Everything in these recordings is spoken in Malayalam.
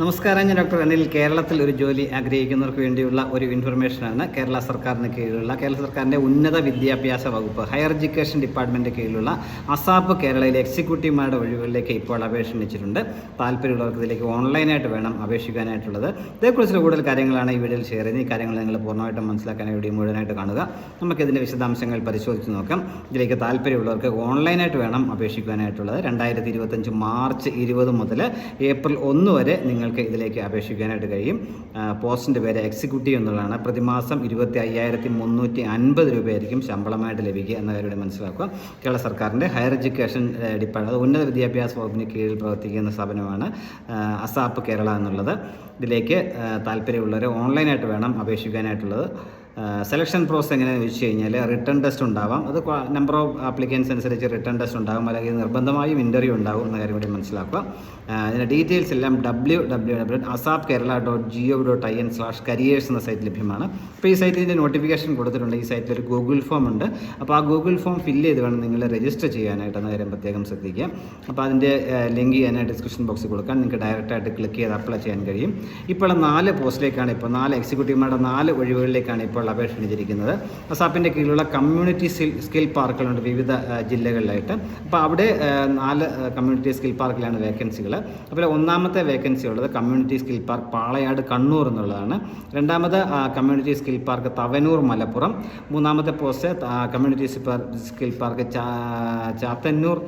നമസ്കാരം ഞാൻ ഡോക്ടർ അനിൽ. കേരളത്തിൽ ഒരു ജോലി ആഗ്രഹിക്കുന്നവർക്ക് വേണ്ടിയുള്ള ഒരു ഇൻഫർമേഷനാണ് കേരള സർക്കാരിന് കീഴിലുള്ള കേരള സർക്കാരിന്റെ ഉന്നത വിദ്യാഭ്യാസ വകുപ്പ് ഹയർ എഡ്യൂക്കേഷൻ ഡിപ്പാർട്ട്മെന്റ് കീഴിലുള്ള അസാപ്പ് കേരളയിലെ എക്സിക്യൂട്ടീവുമാരുടെ ഒഴിവുകളിലേക്ക് ഇപ്പോൾ അപേക്ഷ താല്പര്യമുള്ളവർക്ക് ഇതിലേക്ക് ഓൺലൈനായിട്ട് വേണം അപേക്ഷിക്കാനായിട്ടുള്ളത്. ഇതേക്കുറിച്ചുള്ള കൂടുതൽ കാര്യങ്ങളാണ് ഈ വീഡിയോയിൽ ഷെയർ ചെയ്യുന്നത്. ഈ കാര്യങ്ങൾ നിങ്ങൾ പൂർണമായിട്ടും മനസ്സിലാക്കാൻ വീഡിയോ മുഴുവനായിട്ട് കാണുക. നമുക്കിതിന്റെ വിശദാംശങ്ങൾ പരിശോധിച്ച് നോക്കാം. ഇതിലേക്ക് താല്പര്യമുള്ളവർക്ക് ഓൺലൈനായിട്ട് വേണം അപേക്ഷിക്കാനായിട്ടുള്ളത്. രണ്ടായിരത്തി ഇരുപത്തഞ്ച് മാർച്ച് ഇരുപത് മുതൽ ഏപ്രിൽ ഒന്ന് വരെ നിങ്ങൾക്ക് ഇതിലേക്ക് അപേക്ഷിക്കാനായിട്ട് കഴിയും. പോസ്റ്റിന്റെ പേര് എക്സിക്യൂട്ടീവ് എന്നുള്ളതാണ്. പ്രതിമാസം ഇരുപത്തി അയ്യായിരത്തി മുന്നൂറ്റി അൻപത് രൂപയായിരിക്കും ശമ്പളമായിട്ട് ലഭിക്കുക എന്ന കാര്യം മനസ്സിലാക്കുക. കേരള സർക്കാരിന്റെ ഹയർ എഡ്യൂക്കേഷൻ ഡിപ്പാർട്ട്മെന്റ് ഉന്നത വിദ്യാഭ്യാസ വകുപ്പിന് കീഴിൽ പ്രവർത്തിക്കുന്ന സ്ഥാപനമാണ് അസാപ്പ് കേരള എന്നുള്ളത്. ഇതിലേക്ക് താല്പര്യമുള്ളവർ ഓൺലൈനായിട്ട് വേണം അപേക്ഷിക്കാനായിട്ടുള്ളത്. സെലക്ഷൻ പ്രോസസ് എങ്ങനെയാണെന്ന് വെച്ച് കഴിഞ്ഞാൽ റിട്ടേൺ ടെസ്റ്റ് ഉണ്ടാവാം. അത് നമ്പർ ഓഫ് ആപ്ലിക്കൻസ് അനുസരിച്ച് റിട്ടേൺ ടെസ്റ്റ് ഉണ്ടാകും അല്ലെങ്കിൽ നിർബന്ധമായും ഇന്റർവ്യൂ ഉണ്ടാകും എന്ന കാര്യം കൂടി മനസ്സിലാക്കുക. അതിന്റെ ഡീറ്റെയിൽസ് എല്ലാം W W W ASAP Kerala dot G O dot I N slash careers എന്ന സൈറ്റ് ലഭ്യമാണ്. അപ്പോൾ ഈ സൈറ്റിൽ ഇതിന്റെ നോട്ടിഫിക്കേഷൻ കൊടുത്തിട്ടുണ്ട്. ഈ സൈറ്റിൽ ഒരു ഗൂഗിൾ ഫോം ഉണ്ട്. അപ്പോൾ ആ ഗൂഗിൾ ഫോം ഫില്ല് ചെയ്ത് വേണം നിങ്ങൾ രജിസ്റ്റർ ചെയ്യാനായിട്ട് എന്ന കാര്യം പ്രത്യേകം ശ്രദ്ധിക്കുക. അപ്പോൾ അതിന്റെ ലിങ്ക് ഞാൻ ഡിസ്ക്രിപ്ഷൻ ബോക്സിൽ കൊടുക്കാം. നിങ്ങൾക്ക് ഡയറക്റ്റായിട്ട് ക്ലിക്ക് ചെയ്ത് അപ്ലൈ ചെയ്യാൻ കഴിയും. ഇപ്പോൾ നാല് പോസ്റ്റിലേക്കാണ് ഇപ്പോൾ നാല് എക്സിക്യൂട്ടീവുമാരുടെ നാല് ഒഴിവുകളിലേക്കാണ് ഇപ്പോൾ അപേക്ഷ ക്ഷണിച്ചിരിക്കുന്നത് അസാപ്പിന്റെ കീഴിലുള്ള കമ്മ്യൂണിറ്റി സ്കിൽ പാർക്കുകളുണ്ട് വിവിധ ജില്ലകളിലായിട്ട്. അപ്പോൾ അവിടെ നാല് കമ്മ്യൂണിറ്റി സ്കിൽ പാർക്കിലാണ് വേക്കൻസികൾ അപ്പോൾ ഒന്നാമത്തെ വേക്കൻസി ഉള്ളത് community skill park Palayad Kannur എന്നുള്ളതാണ്. രണ്ടാമത് community skill park Thavanur Malappuram. മൂന്നാമത്തെ post community skill park Chathannur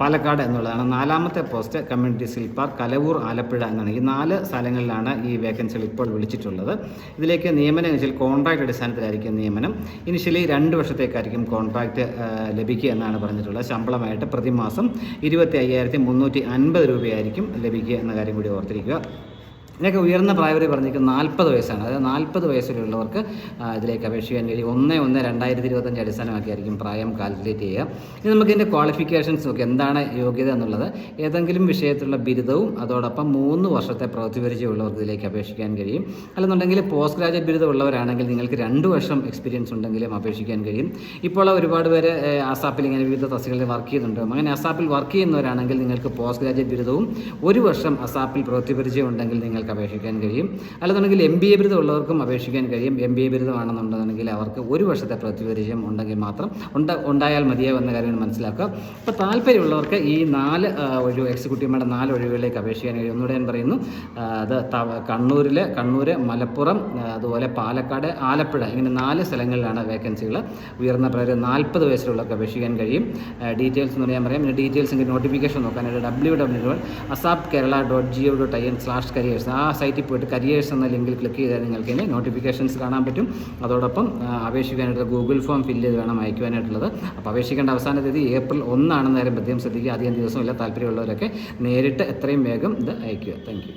Palakkad എന്നുള്ളതാണ്. നാലാമത്തെ post community skill park Kalavoor Alappuzha എന്നാണ്. ഈ നാല് സ്ഥലങ്ങളിലാണ് ഈ വേക്കൻസികൾ ഇപ്പോൾ വിളിച്ചിട്ടുള്ളത്. ഇതിലേക്ക് നിയമനം വെച്ചാൽ കോൺട്രാക്ട് അടിസ്ഥാനത്തിലായിരിക്കും നിയമനം. ഇനിഷ്യലി രണ്ട് വർഷത്തേക്കായിരിക്കും കോൺട്രാക്റ്റ് ലഭിക്കുക എന്നാണ് പറഞ്ഞിട്ടുള്ളത്. ശമ്പളമായിട്ട് പ്രതിമാസം ഇരുപത്തി അയ്യായിരത്തി മുന്നൂറ്റി അൻപത് രൂപയായിരിക്കും ലഭിക്കുക എന്ന കാര്യം കൂടി ഓർത്തിരിക്കുക. ഇതിനൊക്കെ ഉയർന്ന പ്രായപരിധി പറഞ്ഞിരിക്കുന്നത് നാൽപ്പത് വയസ്സാണ്. അതായത് നാൽപ്പത് വയസ്സിലുള്ളവർക്ക് ഇതിലേക്ക് അപേക്ഷിക്കാൻ കഴിയും ഒന്ന് ഒന്ന് രണ്ടായിരത്തി ഇരുപത്തഞ്ച് അടിസ്ഥാനമാക്കിയായിരിക്കും പ്രായം കാൽക്കുലേറ്റ് ചെയ്യുക. ഇനി നമുക്ക് ഇതിന്റെ ക്വാളിഫിക്കേഷൻസ് നോക്കി. എന്താണ് യോഗ്യത എന്നുള്ളത്. ഏതെങ്കിലും വിഷയത്തിലുള്ള ബിരുദവും അതോടൊപ്പം മൂന്ന് വർഷത്തെ പ്രവൃത്തി പരിചയമുള്ളവർക്ക് ഇതിലേക്ക് അപേക്ഷിക്കാൻ കഴിയും. അല്ലെന്നുണ്ടെങ്കിൽ പോസ്റ്റ് ഗ്രാജുവേറ്റ് ബിരുദം ഉള്ളവരാണെങ്കിൽ നിങ്ങൾക്ക് രണ്ട് വർഷം എക്സ്പീരിയൻസ് ഉണ്ടെങ്കിലും അപേക്ഷിക്കാൻ കഴിയും. ഇപ്പോൾ ഒരുപാട് പേര് അസാപ്പിൽ ഇങ്ങനെ വിവിധ തസ്തികളിൽ വർക്ക് ചെയ്യുന്നുണ്ട്. അങ്ങനെ അസാപ്പിൽ വർക്ക് ചെയ്യുന്നവരാണെങ്കിൽ നിങ്ങൾക്ക് പോസ്റ്റ് ഗ്രാജുവേറ്റ് ബിരുദവും ഒരു വർഷം അസാപ്പിൽ പ്രവൃത്തി പരിചയം ഉണ്ടെങ്കിൽ നിങ്ങൾക്ക് അപേക്ഷിക്കാൻ കഴിയും. അല്ലെന്നുണ്ടെങ്കിൽ എം ബി എ ബിരുദം ഉള്ളവർക്കും അപേക്ഷിക്കാൻ കഴിയും. എം ബി എ ബിരുദമാണെന്നുണ്ടെന്നുണ്ടെങ്കിൽ അവർക്ക് ഒരു വർഷത്തെ പ്രതിപരിചയം ഉണ്ടെങ്കിൽ മാത്രം ഉണ്ട ഉണ്ടായാൽ മതിയാവും എന്ന കാര്യം മനസ്സിലാക്കുക. അപ്പോൾ താല്പര്യമുള്ളവർക്ക് ഈ നാല് ഒഴിവ് എക്സിക്യൂട്ടീവുമാരുടെ നാല് ഒഴിവുകളിലേക്ക് അപേക്ഷിക്കാൻ കഴിയും. ഒന്നുകൂടെ ഞാൻ പറയുന്നു അത് കണ്ണൂരിൽ കണ്ണൂർ മലപ്പുറം അതുപോലെ പാലക്കാട് ആലപ്പുഴ ഇങ്ങനെ നാല് സ്ഥലങ്ങളിലാണ് വേക്കൻസികൾ ഉയർന്ന പ്രകാരം നാൽപ്പത് വയസ്സിലുള്ളവർക്ക് അപേക്ഷിക്കാൻ കഴിയും. ഡീറ്റെയിൽസ് എന്ന് പറയാൻ പറയാം. പിന്നെ ഡീറ്റെയിൽസ് എനിക്ക് നോട്ടിഫിക്കേഷൻ നോക്കാനായിട്ട് W W ASAP Kerala dot G O dot I N slash careers ആ സൈറ്റിൽ പോയിട്ട് കരിയേഴ്സ് എന്ന ലിങ്കിൽ ക്ലിക്ക് ചെയ്താൽ നിങ്ങൾക്ക് ഇനി നോട്ടിഫിക്കേഷൻസ് കാണാൻ പറ്റും. അതോടൊപ്പം അപേക്ഷിക്കാനായിട്ടുള്ള അപേക്ഷിക്കാനായിട്ട് ഗൂഗിൾ ഫോം ഫില്ല് ചെയ്ത് വേണം അയക്കുവാനായിട്ടുള്ളത്. അപ്പോൾ അപേക്ഷിക്കേണ്ട അവസാന തീയതി ഏപ്രിൽ ഒന്നാണെന്ന് നേരം പ്രത്യേകം ശ്രദ്ധിക്കുക. അധികം ദിവസമില്ല. താല്പര്യമുള്ളവരൊക്കെ നേരിട്ട് എത്രയും വേഗം ഇത് അയക്കുക താങ്ക്